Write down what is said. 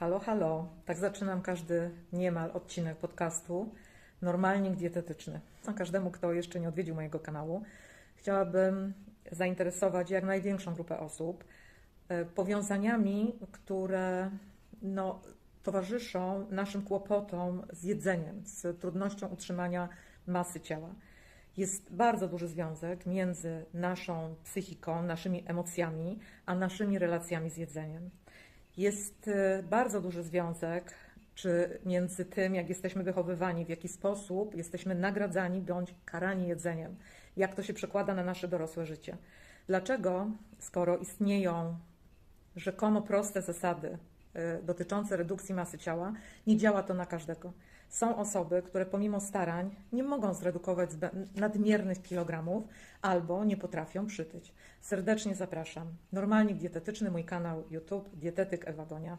Halo, halo. Tak zaczynam każdy niemal odcinek podcastu Normalnik Dietetyczny. A każdemu, kto jeszcze nie odwiedził mojego kanału, chciałabym zainteresować jak największą grupę osób e, powiązaniami, które no, towarzyszą naszym kłopotom z jedzeniem, z trudnością utrzymania masy ciała. Jest bardzo duży związek między naszą psychiką, naszymi emocjami, a naszymi relacjami z jedzeniem. Jest e, bardzo duży związek czy między tym, jak jesteśmy wychowywani, w jaki sposób jesteśmy nagradzani bądź karani jedzeniem, jak to się przekłada na nasze dorosłe życie. Dlaczego, skoro istnieją rzekomo proste zasady dotyczące redukcji masy ciała, nie działa to na każdego. Są osoby, które pomimo starań nie mogą zredukować nadmiernych kilogramów albo nie potrafią przytyć. Serdecznie zapraszam. Normalnik dietetyczny, mój kanał YouTube, dietetyk Ewa Gonia.